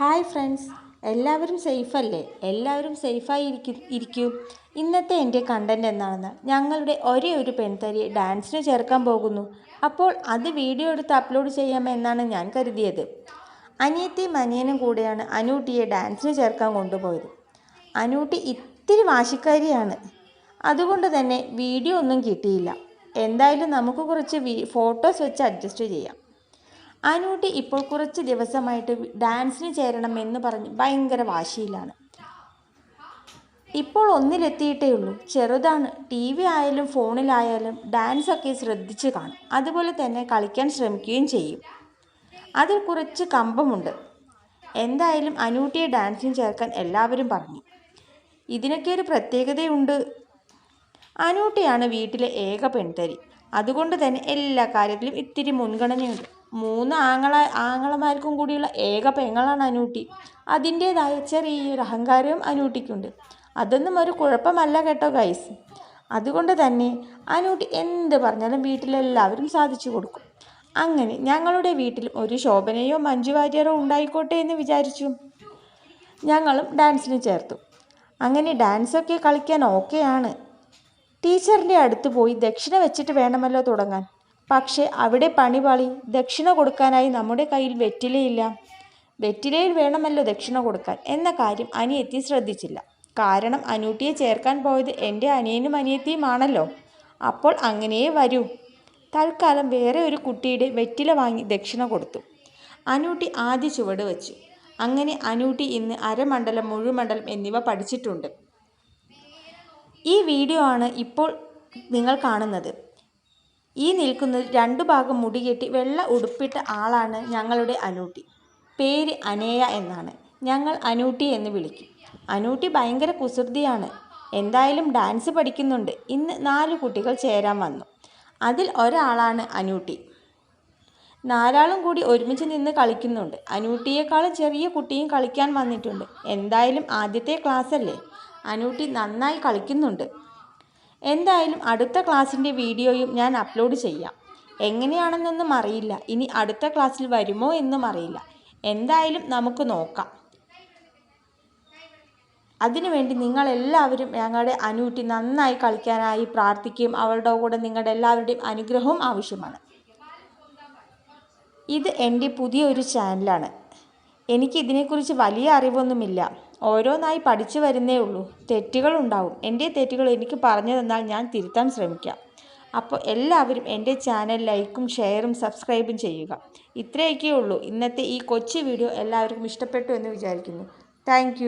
Hi friends. എല്ലാവരും സേഫല്ലേ? എല്ലാവരും സേഫായി ഇരിക്കും ഇരിക്കൂ. ഇന്നത്തെ എന്റെ കണ്ടന്റ് എന്താണെന്ന് ഞങ്ങളുടെ ഒരേ ഒരു പെൺതരിയെ ഡാൻസിന് ചേർക്കാൻ പോകുന്നു. അപ്പോൾ അത് വീഡിയോ എടുത്ത് അപ്ലോഡ് ചെയ്യാമെന്നാണ് ഞാൻ കരുതിയത്. അനിയത്തിയും അനിയനും കൂടെയാണ് അനൂട്ടിയെ ഡാൻസിന് ചേർക്കാൻ കൊണ്ടുപോയത്. അനൂട്ടി ഇത്തിരി വാശിക്കാരിയാണ്. അതുകൊണ്ട് തന്നെ വീഡിയോ ഒന്നും കിട്ടിയില്ല. എന്തായാലും നമുക്ക് കുറച്ച് ഫോട്ടോസ് വെച്ച് അഡ്ജസ്റ്റ് ചെയ്യാം. അനൂട്ടി ഇപ്പോൾ കുറച്ച് ദിവസമായിട്ട് ഡാൻസിന് ചേരണം എന്ന് പറഞ്ഞ് ഭയങ്കര വാശിയിലാണ്. ഇപ്പോൾ ഒന്നിലെത്തിയിട്ടേ ഉള്ളൂ. ചെറുതാണ്. ടി വി ആയാലും ഫോണിലായാലും ഡാൻസൊക്കെ ശ്രദ്ധിച്ച് കാണും. അതുപോലെ തന്നെ കളിക്കാൻ ശ്രമിക്കുകയും ചെയ്യും. അതിൽ കുറച്ച് കമ്പമുണ്ട്. എന്തായാലും അനൂട്ടിയെ ഡാൻസിന് ചേർക്കാൻ എല്ലാവരും പറഞ്ഞു. ഇതിനൊക്കെ ഒരു പ്രത്യേകതയുണ്ട്. അനൂട്ടിയാണ് വീട്ടിലെ ഏക പെൺതരി. അതുകൊണ്ട് തന്നെ എല്ലാ കാര്യത്തിലും ഇത്തിരി മുൻഗണനയുണ്ട്. മൂന്ന് ആങ്ങള ആങ്ങളമാർക്കും കൂടിയുള്ള ഏക പെങ്ങളാണ് അനൂട്ടി. അതിന്റേതായ ചെറിയൊരു അഹങ്കാരവും അനൂട്ടിക്കുണ്ട്. അതൊന്നും ഒരു കുഴപ്പമല്ല കേട്ടോ ഗൈസ് അതുകൊണ്ട് തന്നെ അനൂട്ടി എന്ത് പറഞ്ഞാലും വീട്ടിലെല്ലാവരും സാധിച്ചു കൊടുക്കും. അങ്ങനെ ഞങ്ങളുടെ വീട്ടിൽ ഒരു ശോഭനയോ മഞ്ജു വാര്യരോ ഉണ്ടായിക്കോട്ടെ എന്ന് വിചാരിച്ചു. ഞങ്ങളും ഡാൻസിന് ചേർത്തു. അങ്ങനെ ഡാൻസൊക്കെ കളിക്കാൻ ഓക്കെയാണ് ടീച്ചറിന്റെ അടുത്ത് പോയി ദക്ഷിണ വെച്ചിട്ട് വേണമല്ലോ തുടങ്ങാൻ. പക്ഷേ അവിടെ പണിപാളി ദക്ഷിണ കൊടുക്കാനായി നമ്മുടെ കയ്യിൽ വെറ്റിലയില്ല വെറ്റിലയിൽ വേണമല്ലോ ദക്ഷിണ കൊടുക്കാൻ എന്ന കാര്യം അനിയത്തി ശ്രദ്ധിച്ചില്ല. കാരണം അനൂട്ടിയെ ചേർക്കാൻ പോയത് എന്റെ അനിയനും അനിയത്തിയുമാണല്ലോ. അപ്പോൾ അങ്ങനെയേ വരൂ. തൽക്കാലം വേറെ ഒരു കുട്ടിയുടെ വെറ്റില വാങ്ങി ദക്ഷിണ കൊടുത്തു. അനൂട്ടി ആദ്യ ചുവട് വച്ചു. അങ്ങനെ അനൂട്ടി ഇന്ന് അരമണ്ഡലം മുഴുമണ്ഡലം എന്നിവ പഠിച്ചിട്ടുണ്ട്. ഈ വീഡിയോ ആണ് ഇപ്പോൾ നിങ്ങൾ കാണുന്നത്. ഈ നിൽക്കുന്ന രണ്ടു ഭാഗം മുടികെട്ടി വെള്ള ഉടുപ്പിട്ട ആളാണ് ഞങ്ങളുടെ അനൂട്ടി. പേര് അനേയ എന്നാണ്. ഞങ്ങൾ അനൂട്ടി എന്ന് വിളിക്കും. അനൂട്ടി ഭയങ്കര കുസൃതിയാണ്. എന്തായാലും ഡാൻസ് പഠിക്കുന്നുണ്ട്. ഇന്ന് നാല് കുട്ടികൾ ചേരാൻ വന്നു. അതിൽ ഒരാളാണ് അനൂട്ടി. നാലാളും കൂടി ഒരുമിച്ച് നിന്ന് കളിക്കുന്നുണ്ട്. അനൂട്ടിയേക്കാളും ചെറിയ കുട്ടിയും കളിക്കാൻ വന്നിട്ടുണ്ട്. എന്തായാലും ആദ്യത്തെ ക്ലാസ് അല്ലേ അനൂട്ടി നന്നായി കളിക്കുന്നുണ്ട്. എന്തായാലും അടുത്ത ക്ലാസ്സിന്റെ വീഡിയോയും ഞാൻ അപ്ലോഡ് ചെയ്യാം. എങ്ങനെയാണെന്നൊന്നും അറിയില്ല. ഇനി അടുത്ത ക്ലാസ്സിൽ വരുമോ എന്നും അറിയില്ല. എന്തായാലും നമുക്ക് നോക്കാം. അതിനുവേണ്ടി നിങ്ങളെല്ലാവരും ഞങ്ങളുടെ അനൂറ്റി നന്നായി കളിക്കാനായി പ്രാർത്ഥിക്കുകയും അവളുടെ കൂടെ നിങ്ങളുടെ എല്ലാവരുടെയും അനുഗ്രഹവും ആവശ്യമാണ്. ഇത് എന്റെ പുതിയൊരു ചാനലാണ്. എനിക്കിതിനെക്കുറിച്ച് വലിയ അറിവൊന്നുമില്ല. ഓരോന്നായി പഠിച്ചു വരുന്നേ ഉള്ളൂ. തെറ്റുകൾ ഉണ്ടാവും. എന്റെ തെറ്റുകൾ എനിക്ക് പറഞ്ഞു തന്നാൽ ഞാൻ തിരുത്താൻ ശ്രമിക്കാം. അപ്പോൾ എല്ലാവരും എന്റെ ചാനൽ ലൈക്കും ഷെയറും സബ്സ്ക്രൈബും ചെയ്യുക. ഇത്രയൊക്കെ ഉള്ളൂ. ഇന്നത്തെ ഈ കൊച്ചു വീഡിയോ എല്ലാവർക്കും ഇഷ്ടപ്പെട്ടു എന്ന് വിചാരിക്കുന്നു. താങ്ക്